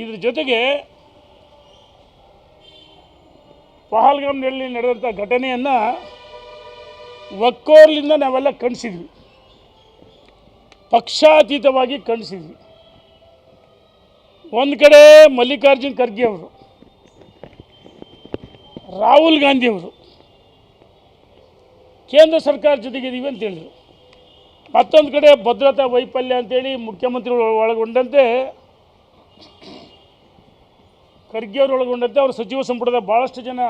ಇದ್ರ ಜೊತೆಗೆ ಪಹಲ್ಗಾಮ್ನಲ್ಲಿ ನಡೆದಂಥ ಘಟನೆಯನ್ನು ಒಕ್ಕೋರ್ಲಿಂದ ನಾವೆಲ್ಲ ಕಣ್ಸಿದ್ವಿ. ಪಕ್ಷಾತೀತವಾಗಿ ಕಣ್ಸಿದ್ವಿ. ಒಂದು ಕಡೆ ಮಲ್ಲಿಕಾರ್ಜುನ್ ಖರ್ಗೆ ಅವರು, ರಾಹುಲ್ ಗಾಂಧಿ ಅವರು, ಕೇಂದ್ರ ಸರ್ಕಾರ ಜೊತೆಗಿದ್ದೀವಿ ಅಂತ ಹೇಳಿದರು. ಮತ್ತೊಂದು ಕಡೆ ಭದ್ರತಾ ವೈಫಲ್ಯ ಅಂತೇಳಿ ಮುಖ್ಯಮಂತ್ರಿಗಳು ಒಳಗೊಂಡಂತೆ ಖರ್ಗೆ ಅವರು ಒಳಗೊಂಡಂತೆ ಅವರು ಸಚಿವ ಸಂಪುಟದ ಭಾಳಷ್ಟು ಜನ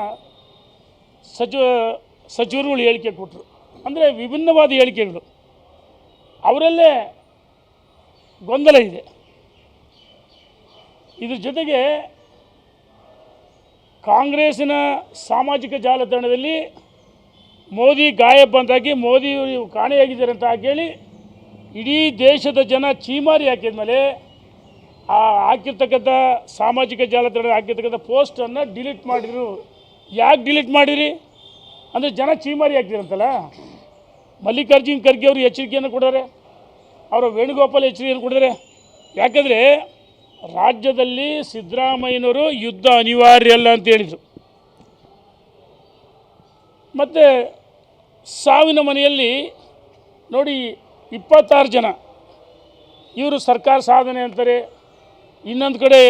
ಸಚಿವ, ಸಚಿವರುಗಳು ಹೇಳಿಕೆ ಕೊಟ್ಟರು ಅಂದರೆ ವಿಭಿನ್ನವಾದ ಹೇಳಿಕೆಗಳು. ಅವರಲ್ಲೇ ಗೊಂದಲ ಇದೆ. ಇದ್ರ ಜೊತೆಗೆ ಕಾಂಗ್ರೆಸ್ಸಿನ ಸಾಮಾಜಿಕ ಜಾಲತಾಣದಲ್ಲಿ ಮೋದಿ ಗಾಯಬ್ ಅಂತಾಗಿ, ಮೋದಿ ಕಾಣೆಯಾಗಿದ್ದಾರೆ ಅಂತ ಹೇಳಿ ಇಡೀ ದೇಶದ ಜನ ಚೀಮಾರಿ ಹಾಕಿದ್ಮೇಲೆ ಆ ಹಾಕಿರ್ತಕ್ಕಂಥ ಸಾಮಾಜಿಕ ಜಾಲತಾಣ ಹಾಕಿರ್ತಕ್ಕಂಥ ಪೋಸ್ಟನ್ನು ಡಿಲೀಟ್ ಮಾಡಿದ್ರು. ಯಾಕೆ ಡಿಲೀಟ್ ಮಾಡಿರಿ? ಅಂದರೆ ಜನ ಚೀಮಾರಿ ಆಗ್ತಿರಂತಲ್ಲ ಮಲ್ಲಿಕಾರ್ಜುನ್ ಖರ್ಗೆ ಅವರು ಎಚ್ಚರಿಕೆಯನ್ನು ಕೊಡಾರೆ, ಅವರ ವೇಣುಗೋಪಾಲ್ ಎಚ್ಚರಿಕೆಯನ್ನು ಕೊಡಿದ್ದಾರೆ ಯಾಕಂದರೆ ರಾಜ್ಯದಲ್ಲಿ ಸಿದ್ದರಾಮಯ್ಯನವರು ಯುದ್ಧ ಅನಿವಾರ್ಯ ಅಲ್ಲ ಅಂತ ಹೇಳಿದರು. ಮತ್ತು ಸಾವಿನ ಮನೆಯಲ್ಲಿ ನೋಡಿ ಇಪ್ಪತ್ತಾರು ಜನ, ಇವರು ಸರ್ಕಾರ ಸಾಧನೆ ಅಂತಾರೆ ಇನ್ನೊಂದು ಕಡೆ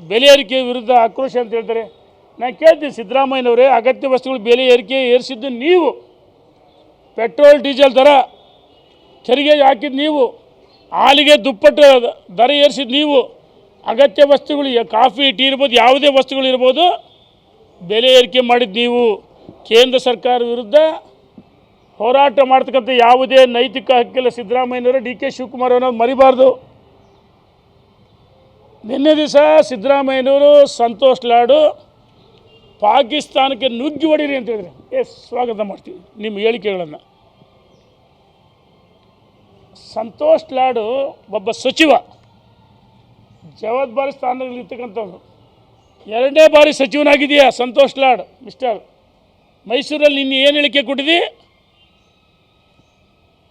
ಬೆಲೆ ಏರಿಕೆ ವಿರುದ್ಧ ಆಕ್ರೋಶ ಅಂತ ಹೇಳ್ತಾರೆ. ನಾನು ಕೇಳ್ತೀನಿ ಸಿದ್ದರಾಮಯ್ಯನವರೇ, ಅಗತ್ಯ ವಸ್ತುಗಳು ಬೆಲೆ ಏರಿಕೆ ಏರಿಸಿದ್ದು ನೀವು. ಪೆಟ್ರೋಲ್, ಡೀಸೆಲ್ ದರ, ತೆರಿಗೆ ಹಾಕಿದ್ದು ನೀವು. ಹಾಲಿಗೆ ದುಪ್ಪಟ್ಟು ದರ ಏರಿಸಿದ್ದು ನೀವು. ಅಗತ್ಯ ವಸ್ತುಗಳು ಕಾಫಿ, ಟೀ ಇರ್ಬೋದು, ಯಾವುದೇ ವಸ್ತುಗಳು ಇರ್ಬೋದು, ಬೆಲೆ ಏರಿಕೆ ಮಾಡಿದ್ದು ನೀವು. ಕೇಂದ್ರ ಸರ್ಕಾರ ವಿರುದ್ಧ ಹೋರಾಟ ಮಾಡ್ತಕ್ಕಂಥ ಯಾವುದೇ ನೈತಿಕ ಹಕ್ಕಿಲ್ಲ ಸಿದ್ದರಾಮಯ್ಯನವರು, ಡಿ ಕೆ ಶಿವಕುಮಾರ್ ಅನ್ನೋದು ಮರಿಬಾರ್ದು. ನಿನ್ನೆ ದಿವಸ ಸಿದ್ದರಾಮಯ್ಯನವರು ಸಂತೋಷ್ ಲಾಡು ಪಾಕಿಸ್ತಾನಕ್ಕೆ ನುಗ್ಗಿ ಹೊಡೀರಿ ಅಂತ ಹೇಳಿದ್ರೆ. ಏ ಸ್ವಾಗತ ಮಾಡ್ತೀವಿ. ನಿಮ್ಮ ಹೇಳಿಕೆಗಳನ್ನು. ಸಂತೋಷ್ ಲಾಡು ಒಬ್ಬ ಸಚಿವ. ಜವಾಬ್ದಾರಿ ಸ್ಥಾನದಲ್ಲಿ ಇರ್ತಕ್ಕಂಥವ್ರು ಎರಡನೇ ಬಾರಿ ಸಚಿವನಾಗಿದೆಯಾ ಸಂತೋಷ್ ಲಾಡ್ ಮಿಸ್ಟರ್ ಮೈಸೂರಲ್ಲಿ ನಿನ್ನೆ ಏನು ಹೇಳಿಕೆ ಕೊಟ್ಟಿದ್ದಿ?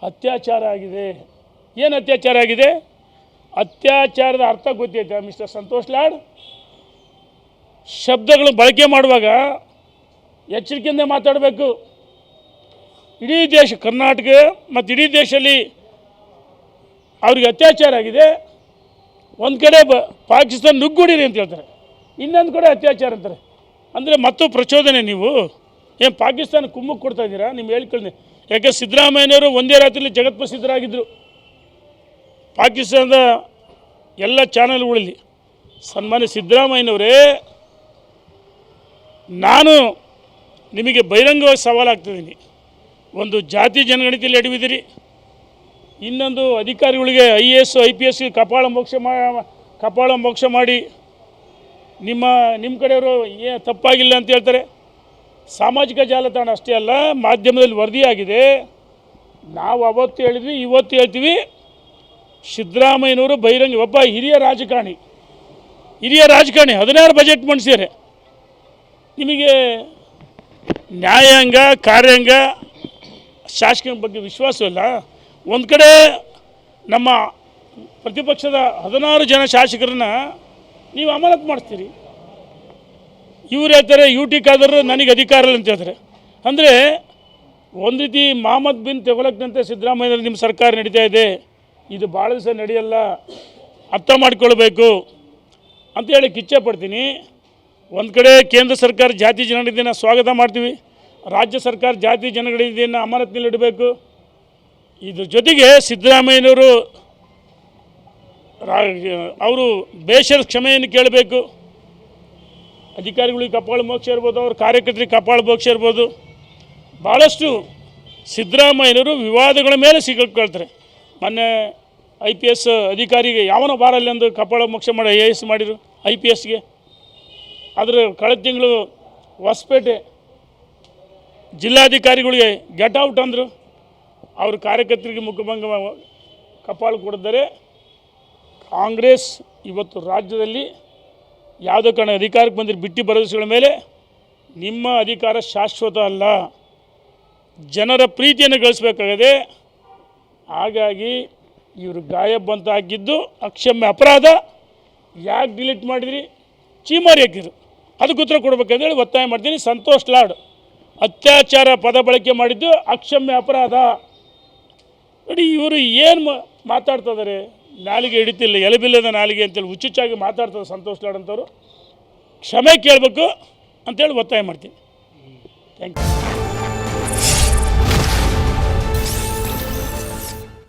ಅತ್ಯಾಚಾರ ಆಗಿದೆ. ಏನು ಅತ್ಯಾಚಾರ ಆಗಿದೆ? ಅತ್ಯಾಚಾರದ ಅರ್ಥ ಗೊತ್ತೈತೆ, ಮಿಸ್ಟರ್ ಸಂತೋಷ್ ಲಾಡ್? ಶಬ್ದಗಳು ಬಳಕೆ ಮಾಡುವಾಗ ಎಚ್ಚರಿಕೆಯಿಂದ ಮಾತಾಡಬೇಕು. ಇಡೀ ದೇಶ, ಕರ್ನಾಟಕ ಮತ್ತು ಇಡೀ ದೇಶದಲ್ಲಿ ಅವ್ರಿಗೆ ಅತ್ಯಾಚಾರ ಆಗಿದೆ. ಒಂದು ಕಡೆ ಬ, ಪಾಕಿಸ್ತಾನ ನುಗ್ಗುಡಿರಿ ಅಂತ ಹೇಳ್ತಾರೆ. ಇನ್ನೊಂದು ಕಡೆ ಅತ್ಯಾಚಾರ ಅಂತಾರೆ. ಅಂದರೆ ಮತ್ತು ಪ್ರಚೋದನೆ ನೀವು. ಏನು ಪಾಕಿಸ್ತಾನ ಕುಮ್ಮಕ್ಕೆ ಕೊಡ್ತಾ ಇದ್ದೀರಾ? ನಿಮ್ಮ ಹೇಳ್ಕೊಳ್ಳಿ ಯಾಕೆ ಸಿದ್ದರಾಮಯ್ಯನವರು ಒಂದೇ ರಾತ್ರಿಯಲ್ಲಿ ಜಗತ್ಪ್ರಸಿದ್ಧರಾಗಿದ್ದರು ಪಾಕಿಸ್ತಾನದ ಎಲ್ಲ ಚಾನೆಲ್ಗಳಲ್ಲಿ ಸನ್ಮಾನ್ಯ ಸಿದ್ದರಾಮಯ್ಯನವರೇ, ನಾನು ನಿಮಗೆ ಬಹಿರಂಗವಾಗಿ ಸವಾಲಾಗ್ತಿದ್ದೀನಿ ಒಂದು ಜಾತಿ ಜನಗಣತಿಯಲ್ಲಿ ಎಡವಿದಿರಿ ಇನ್ನೊಂದು ಅಧಿಕಾರಿಗಳಿಗೆ I A S, I P S ಕಪಾಳ ಮೋಕ್ಷ ಮಾ, ಕಪಾಳ ಮೋಕ್ಷ ಮಾಡಿ ನಿಮ್ಮ ನಿಮ್ಮ ಕಡೆಯವರು ಏ ತಪ್ಪಾಗಿಲ್ಲ ಅಂತ ಹೇಳ್ತಾರೆ. ಸಾಮಾಜಿಕ ಜಾಲತಾಣ ಅಷ್ಟೇ ಅಲ್ಲ, ಮಾಧ್ಯಮದಲ್ಲಿ ವರದಿಯಾಗಿದೆ. ನಾವು ಅವತ್ತು ಹೇಳಿದ್ವಿ, ಇವತ್ತು ಹೇಳ್ತೀವಿ. ಸಿದ್ದರಾಮಯ್ಯನವರು ಬಹಿರಂಗ ಒಬ್ಬ ಹಿರಿಯ ರಾಜಕಾರಣಿ. ಹಿರಿಯ ರಾಜಕಾರಣಿ, ಹದಿನಾರು ಬಜೆಟ್ ಮಂಡಿಸ್ಯಾರೆ ನಿಮಗೆ ನ್ಯಾಯಾಂಗ, ಕಾರ್ಯಾಂಗ ಶಾಸಕನ ಬಗ್ಗೆ ವಿಶ್ವಾಸವಿಲ್ಲ ಒಂದು ಕಡೆ ನಮ್ಮ ಪ್ರತಿಪಕ್ಷದ ಹದಿನಾರು ಜನ ಶಾಸಕರನ್ನ ನೀವು ಅಮಾನತು ಮಾಡ್ತೀರಿ ಇವ್ರು ಹೇಳ್ತಾರೆ, ಯು ಟಿ ಖಾದರ್ ನನಗೆ ಅಧಿಕಾರ ಇಲ್ಲ ಅಂತ ಹೇಳ್ತಾರೆ. ಅಂದರೆ ಒಂದು ರೀತಿ ಮಹಮ್ಮದ್ ಬಿನ್ ತೆಗೊಳಕ್ನಂತೆ ಸಿದ್ದರಾಮಯ್ಯ ನಿಮ್ಮ ಸರ್ಕಾರ ನಡೀತಾ ಇದೆ. ಇದು ಭಾಳ ದಿವಸ ನಡೆಯಲ್ಲ, ಅರ್ಥ ಮಾಡ್ಕೊಳ್ಬೇಕು ಅಂತೇಳಿ ಕಿಚ್ಚೆ ಪಡ್ತೀನಿ. ಒಂದು ಕಡೆ ಕೇಂದ್ರ ಸರ್ಕಾರ ಜಾತಿ ಜನಗಣತಿಯನ್ನು ಸ್ವಾಗತ ಮಾಡ್ತೀವಿ. ರಾಜ್ಯ ಸರ್ಕಾರ ಜಾತಿ ಜನಗಣತಿಯನ್ನು ಅಮಾನತಿನಲ್ಲಿ ಇಡಬೇಕು. ಇದ್ರ ಜೊತೆಗೆ ಸಿದ್ದರಾಮಯ್ಯನವರು ಅವರು ಬೇಷರ ಕ್ಷಮೆಯನ್ನು ಕೇಳಬೇಕು. ಅಧಿಕಾರಿಗಳಿಗೆ ಕಪಾಳ ಮೋಕ್ಷ ಇರ್ಬೋದು, ಅವ್ರ ಕಾರ್ಯಕರ್ತರಿಗೆ ಕಪಾಳ ಮೋಕ್ಷ ಇರ್ಬೋದು. ಭಾಳಷ್ಟು ಸಿದ್ದರಾಮಯ್ಯನವರು ವಿವಾದಗಳ ಮೇಲೆ ಸಿಗಾಕೊಳ್ತಾರೆ ಮೊನ್ನೆ ಐ ಪಿ ಎಸ್ ಅಧಿಕಾರಿಗೆ ಯಾವನೋ ಬಾರಲ್ಲಿ ಎಂದು ಕಪಾಳ ಮೋಕ್ಷ ಮಾಡಿ ಐ ಎ ಎಸ್ ಮಾಡಿದರು ಐ ಪಿ ಎಸ್ಗೆ. ಆದರೆ ಕಳೆದ ತಿಂಗಳು ಹೊಸಪೇಟೆ ಜಿಲ್ಲಾಧಿಕಾರಿಗಳಿಗೆ ಗೆಟ್ ಔಟ್ ಅಂದರು. ಅವ್ರ ಕಾರ್ಯಕರ್ತರಿಗೆ ಮುಖಭಂಗ ಕಪಾಳು ಕೊಡಿದರೆ ಕಾಂಗ್ರೆಸ್ ಇವತ್ತು ರಾಜ್ಯದಲ್ಲಿ ಯಾವುದೇ ಕಾರಣ ಅಧಿಕಾರಕ್ಕೆ ಬಂದಿರೋ ಬಿಟ್ಟಿ ಭರವಸೆಗಳ ಮೇಲೆ ನಿಮ್ಮ ಅಧಿಕಾರ ಶಾಶ್ವತ ಅಲ್ಲ. ಜನರ ಪ್ರೀತಿಯನ್ನು ಗಳಿಸಬೇಕಾಗಿದೆ ಹಾಗಾಗಿ ಇವರು ಗಾಯಬ್ ಅಂತ ಅಕ್ಷಮ್ಯ ಅಪರಾಧ. ಯಾಕೆ ಡಿಲೀಟ್ ಮಾಡಿದ್ರಿ? ಚೀಮಾರಿ ಹಾಕಿದ್ರು ಅದಕ್ಕೆ ಉತ್ತರ ಕೊಡ್ಬೇಕಂತೇಳಿ ಒತ್ತಾಯ ಮಾಡ್ತೀನಿ. ಸಂತೋಷ್ ಲಾಡ್ ಅತ್ಯಾಚಾರ ಪದ ಬಳಕೆ ಮಾಡಿದ್ದು ಅಕ್ಷಮ್ಯ ಅಪರಾಧ. ನೋಡಿ, ಇವರು ಏನು ಮಾತಾಡ್ತಾ ಇದ್ದಾರೆ ನಾಲಿಗೆ ಹಿಡಿತಿಲ್ಲ, ಎಲೆಬಿಲ್ಲದ ನಾಲಿಗೆ ಅಂತೇಳಿ ಹುಚ್ಚುಚ್ಚಾಗಿ ಮಾತಾಡ್ತಾರೆ ಸಂತೋಷ್ ಲಾಡ್ ಅಂತವರು. ಕ್ಷಮೆ ಕೇಳಬೇಕು ಅಂತೇಳಿ ಒತ್ತಾಯ ಮಾಡ್ತೀನಿ. Thank you